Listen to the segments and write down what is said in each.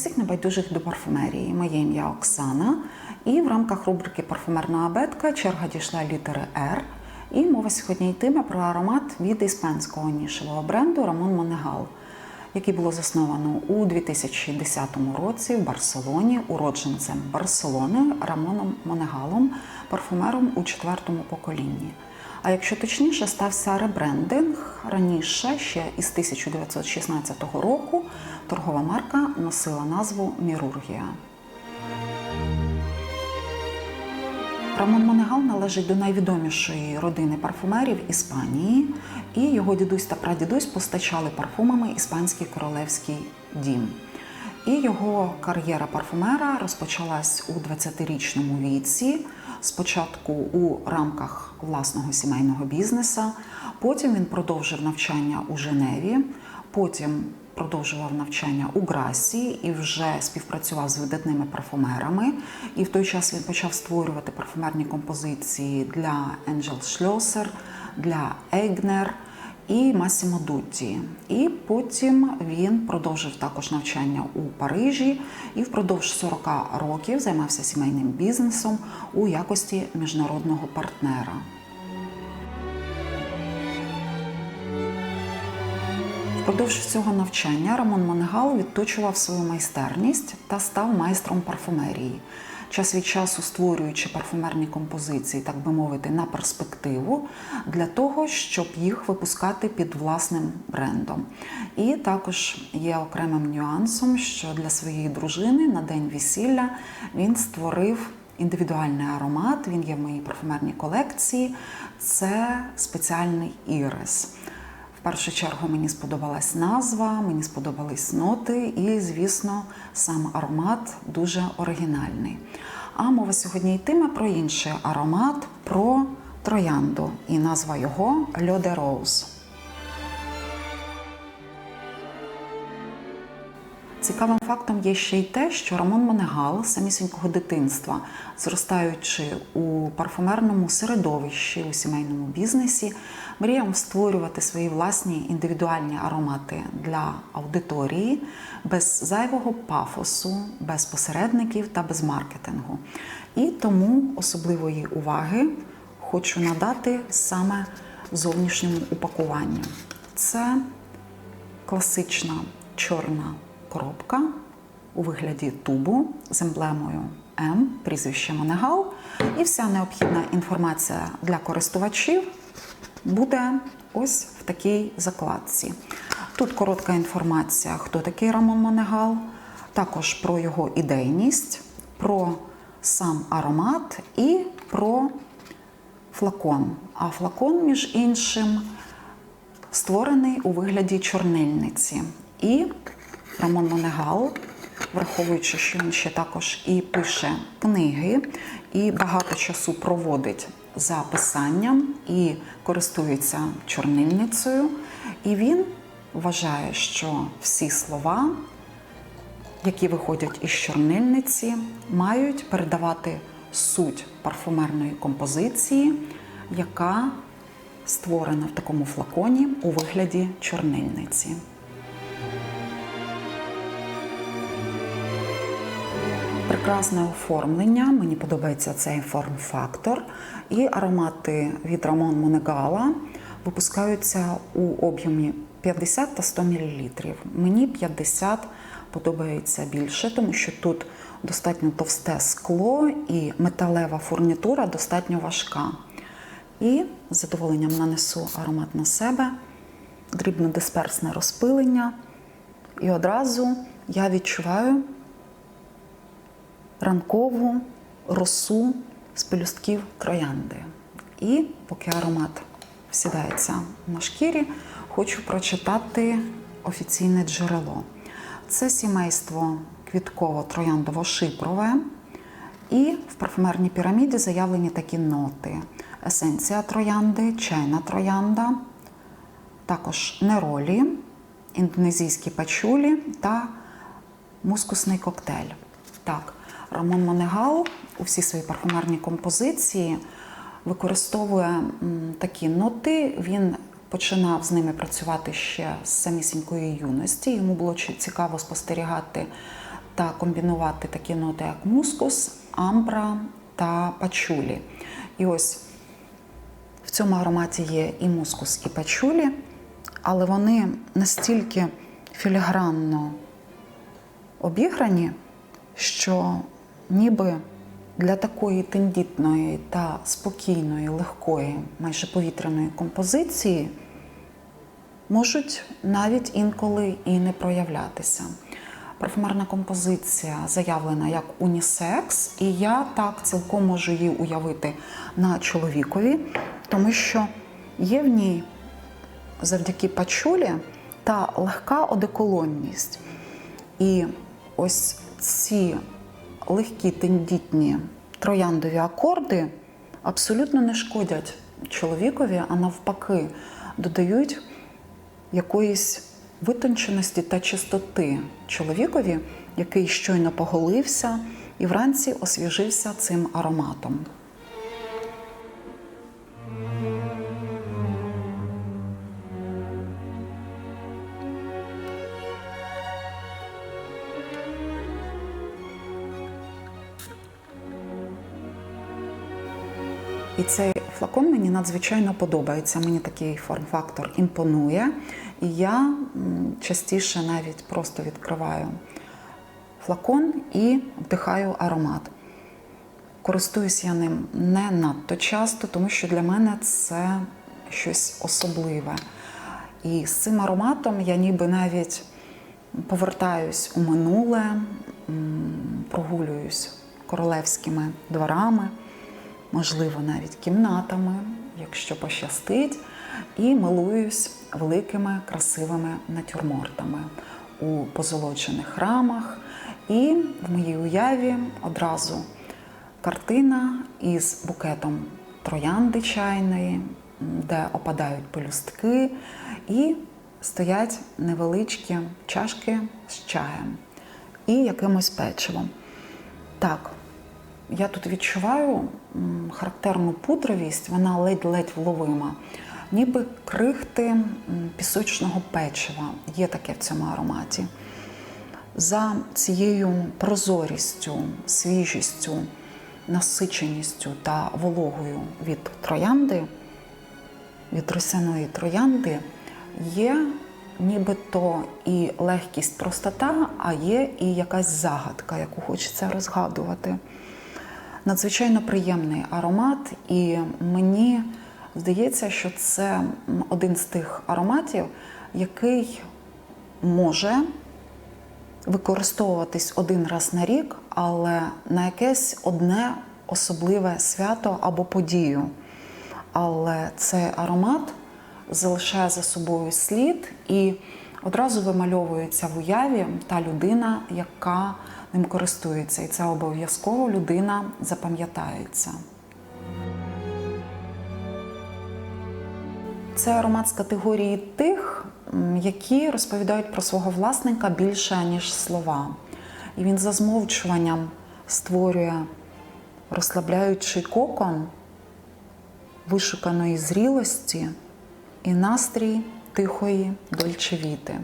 Всіх небайдужих до парфумерії. Моє ім'я Оксана. І в рамках рубрики Парфумерна абетка черга дійшла літери Р. І мова сьогодні йтиме про аромат від іспанського нішевого бренду Рамон Монегал, який було засновано у 2010 році в Барселоні уродженцем Барселони Рамоном Монегалом, парфумером у четвертому поколінні. А якщо точніше, стався ребрендинг раніше, ще із 1916 року, торгова марка носила назву Мірургія. Рамон Монегал належить до найвідомішої родини парфумерів Іспанії, і його дідусь та прадідусь постачали парфумами іспанський королевський дім. І його кар'єра парфумера розпочалась у 20-річному віці. Спочатку у рамках власного сімейного бізнеса, потім він продовжив навчання у Женеві, потім продовжував навчання у Грасі і вже співпрацював з видатними парфумерами. І в той час він почав створювати парфумерні композиції для Angel Schlosser, для Eigner і Масімо Дутті. І потім він продовжив також навчання у Парижі і впродовж 40 років займався сімейним бізнесом у якості міжнародного партнера. Впродовж цього навчання Рамон Монегал відточував свою майстерність та став майстром парфумерії, час від часу створюючи парфумерні композиції, так би мовити, на перспективу для того, щоб їх випускати під власним брендом. І також є окремим нюансом, що для своєї дружини на день весілля він створив. Індивідуальний аромат, він є в моїй парфумерній колекції. Це спеціальний ірис. В першу чергу мені сподобалась назва, мені сподобались ноти, і, звісно, сам аромат дуже оригінальний. А мова сьогодні йтиме про інший аромат, про троянду. І назва його Льоде de Цікавим фактом є ще й те, що Рамон Монегал з самісінького дитинства, зростаючи у парфумерному середовищі, у сімейному бізнесі, мріяв створювати свої власні індивідуальні аромати для аудиторії без зайвого пафосу, без посередників та без маркетингу. І тому особливої уваги хочу надати саме зовнішньому упакуванню. Це класична чорна коробка у вигляді тубу з емблемою М, прізвище Монегал, і вся необхідна інформація для користувачів буде ось в такій закладці. Тут коротка інформація, хто такий Рамон Монегал, також про його ідейність, про сам аромат і про флакон. А флакон, між іншим, створений у вигляді чорнильниці. І Рамон Монегал, враховуючи, що він ще також і пише книги, і багато часу проводить за писанням і користується чорнильницею. І він вважає, що всі слова, які виходять із чорнильниці, мають передавати суть парфумерної композиції, яка створена в такому флаконі у вигляді чорнильниці. Прекрасне оформлення, мені подобається цей форм-фактор. І аромати від Рамон Монегала випускаються у об'ємі 50 та 100 мл. Мені 50 подобається більше, тому що тут достатньо товсте скло і металева фурнітура достатньо важка. І з задоволенням нанесу аромат на себе, дрібно-дисперсне розпилення. І одразу я відчуваю ранкову росу з пелюстків троянди. І поки аромат всідається на шкірі, хочу прочитати офіційне джерело. Це сімейство квітково-трояндово-шипрове. І в парфумерній піраміді заявлені такі ноти: есенція троянди, чайна троянда, також неролі, індонезійські пачулі та мускусний коктейль. Так, Рамон Монегал у всі свої парфумерні композиції використовує такі ноти. Він починав з ними працювати ще з самісінької юності. Йому було цікаво спостерігати та комбінувати такі ноти, як мускус, амбра та пачулі. І ось в цьому ароматі є і мускус, і пачулі, але вони настільки філігранно обіграні, що ніби для такої тендітної та спокійної, легкої, майже повітряної композиції можуть навіть інколи і не проявлятися. Парфумерна композиція заявлена як унісекс, і я так цілком можу її уявити на чоловікові, тому що є в ній завдяки пачулі та легка одеколонність. І ось ці легкі тендітні трояндові акорди абсолютно не шкодять чоловікові, а навпаки, додають якоїсь витонченості та чистоти чоловікові, який щойно поголився і вранці освіжився цим ароматом. І цей флакон мені надзвичайно подобається. Мені такий форм-фактор імпонує. І я частіше навіть просто відкриваю флакон і вдихаю аромат. Користуюсь я ним не надто часто, тому що для мене це щось особливе. І з цим ароматом я ніби навіть повертаюсь у минуле, прогулююсь королевськими дворами, можливо, навіть кімнатами, якщо пощастить, і милуюсь великими красивими натюрмортами у позолочених рамах. І в моїй уяві одразу картина із букетом троянди чайної, де опадають пелюстки, і стоять невеличкі чашки з чаєм і якимось печивом. Так, я тут відчуваю характерну пудровість, вона ледь-ледь вловима, ніби крихти пісочного печива. Є таке в цьому ароматі. За цією прозорістю, свіжістю, насиченістю та вологою від троянди, від росяної троянди, є нібито і легкість простота, а є і якась загадка, яку хочеться розгадувати. Надзвичайно приємний аромат, і мені здається, що це один з тих ароматів, який може використовуватись один раз на рік, але на якесь одне особливе свято або подію. Але цей аромат залишає за собою слід і одразу вимальовується в уяві та людина, яка ним користується. І це обов'язково людина запам'ятається. Це аромат з категорії тих, які розповідають про свого власника більше, ніж слова. І він за змовчуванням створює розслабляючий кокон вишуканої зрілості і настрій тихої дольчевіти.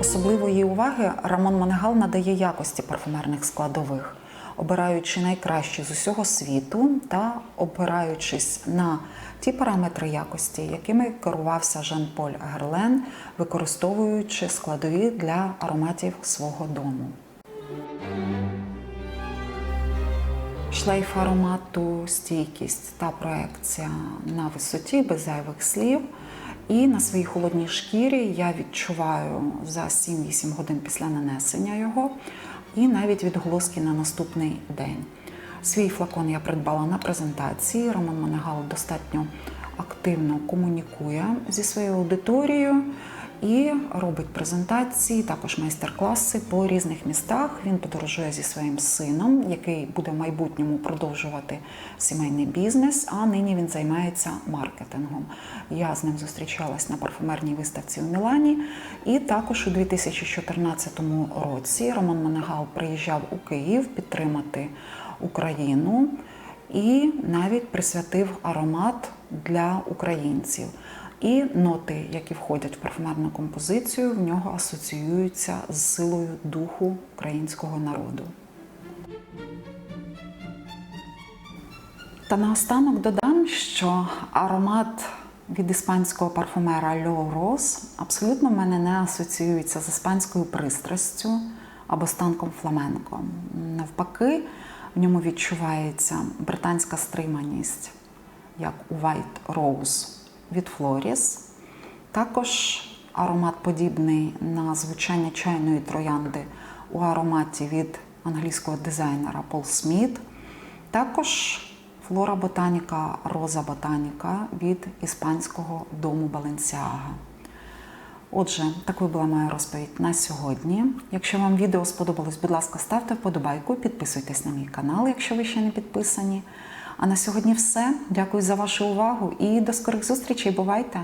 Особливої уваги Рамон Монегал надає якості парфумерних складових, обираючи найкращі з усього світу та опираючись на ті параметри якості, якими керувався Жан-Поль Герлен, використовуючи складові для ароматів свого дому. Шлейф аромату, стійкість та проекція на висоті без зайвих слів. І на своїй холодній шкірі я відчуваю за 7-8 годин після нанесення його, і навіть відголоски на наступний день. Свій флакон я придбала на презентації. Роман Монегал достатньо активно комунікує зі своєю аудиторією і робить презентації, також майстер-класи по різних містах. Він подорожує зі своїм сином, який буде в майбутньому продовжувати сімейний бізнес. А нині він займається маркетингом. Я з ним зустрічалась на парфумерній виставці в Мілані. І також у 2014 році Роман Монегал приїжджав у Київ підтримати Україну. і навіть присвятив аромат для українців. І ноти, які входять в парфумерну композицію, в нього асоціюються з силою духу українського народу. Та наостанок додам, що аромат від іспанського парфумера Льо Рос абсолютно в мене не асоціюється з іспанською пристрастю або станком фламенко. Навпаки, в ньому відчувається британська стриманість, як у White Rose від Флоріс. Також аромат подібний на звучання чайної троянди у ароматі від англійського дизайнера Пол Сміт. Також Флора Ботаніка, Роза Ботаніка від іспанського дому Баленсіага. Отже, такою була моя розповідь на сьогодні. Якщо вам відео сподобалось, будь ласка, ставте вподобайку, підписуйтесь на мій канал, якщо ви ще не підписані. А на сьогодні все. Дякую за вашу увагу і до скорих зустрічей. Бувайте!